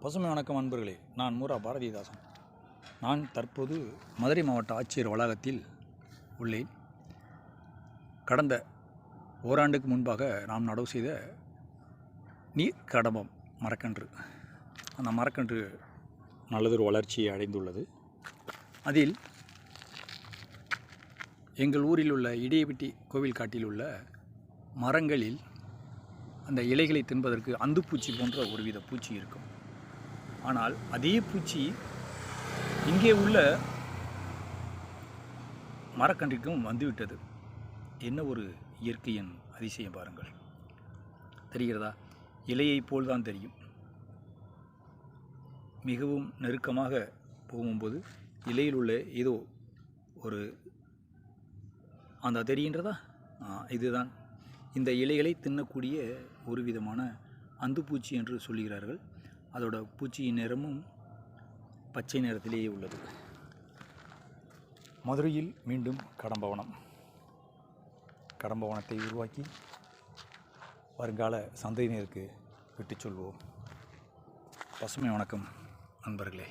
பசுமை வணக்கம் அன்பர்களே. நான் மூரா பாரதிதாசன். நான் தற்போது மதுரை மாவட்ட ஆட்சியர் வளாகத்தில் உள்ளேன். கடந்த ஓராண்டுக்கு முன்பாக நாம் நடவு செய்த நீர் கடம்பம் மரக்கன்று. அந்த மரக்கன்று நல்லதொரு வளர்ச்சியை அடைந்துள்ளது. அதில் எங்கள் ஊரில் உள்ள இடையபெட்டி கோவில் காட்டில் உள்ள மரங்களில் அந்த இலைகளை தின்பதற்கு அந்துப்பூச்சி போன்ற ஒருவித பூச்சி இருக்கும். ஆனால் அதே பூச்சி இங்கே உள்ள மரக்கன்றிற்கும் வந்துவிட்டது. என்ன ஒரு இயற்கையின் அதிசயம் பாருங்கள். தெரிகிறதா? இலையைப் போல்தான் தெரியும். மிகவும் நெருக்கமாக போகும்போது இலையில் உள்ள ஏதோ ஒரு அந்த தெரிகின்றதா? இதுதான். இந்த இலைகளை தின்னக்கூடிய ஒரு விதமான அந்துப்பூச்சி என்று சொல்கிறார்கள் அதோட பூச்சியின் நிறமும் பச்சை நிறத்திலேயே உள்ளது. மதுரையில் மீண்டும் கடம்பவனம். கடம்பவனத்தை உருவாக்கி வருங்கால சந்ததியினருக்கு விட்டுச் சொல்வோம். பசுமை வணக்கம் நண்பர்களே.